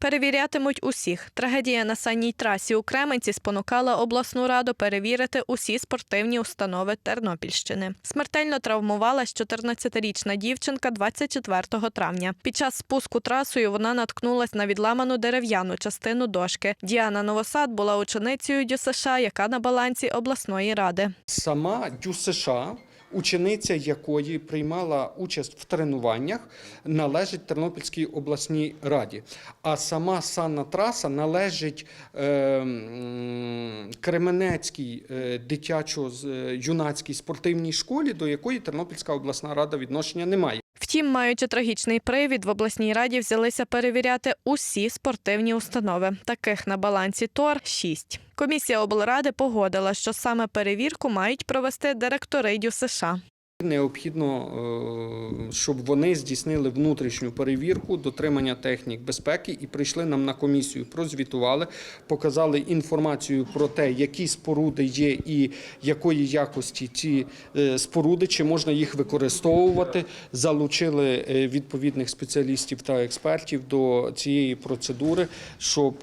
Перевірятимуть усіх. Трагедія на санній трасі у Кременці спонукала обласну раду перевірити усі спортивні установи Тернопільщини. Смертельно травмувалась 14-річна дівчинка 24 травня. Під час спуску трасою вона наткнулась на відламану дерев'яну частину дошки. Діана Новосад була ученицею ДЮСШ, яка на балансі обласної ради. Сама ДЮСШ, учениця якої приймала участь в тренуваннях, належить Тернопільській обласній раді. А сама санна траса належить е, Кременецькій е, дитячо-юнацькій спортивній школі, до якої Тернопільська обласна рада відношення не має. Втім, маючи трагічний привід, в обласній раді взялися перевіряти усі спортивні установи. Таких на балансі ТОР – 6. Комісія облради погодила, що саме перевірку мають провести директори ДЮСШ. Необхідно, е, щоб вони здійснили внутрішню перевірку дотримання технік безпеки і прийшли нам на комісію, прозвітували, показали інформацію про те, які споруди є і якої якості ці е, споруди, чи можна їх використовувати. Залучили е, відповідних спеціалістів та експертів до цієї процедури, щоб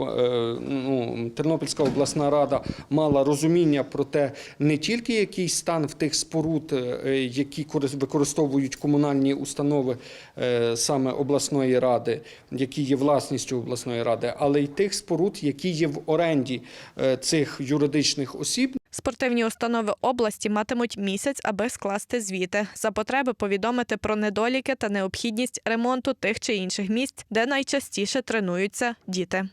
ну, Тернопільська обласна рада мала розуміння про те, не тільки який стан в тих споруд, е, які корис- використовують комунальні установи е, саме обласної ради, які є власністю обласної ради, але й тих споруд, які є в оренді е, цих юридичних осіб. Спортивні установи області матимуть місяць, аби скласти звіти. За потреби повідомити про недоліки та необхідність ремонту тих чи інших місць, де найчастіше тренуються діти.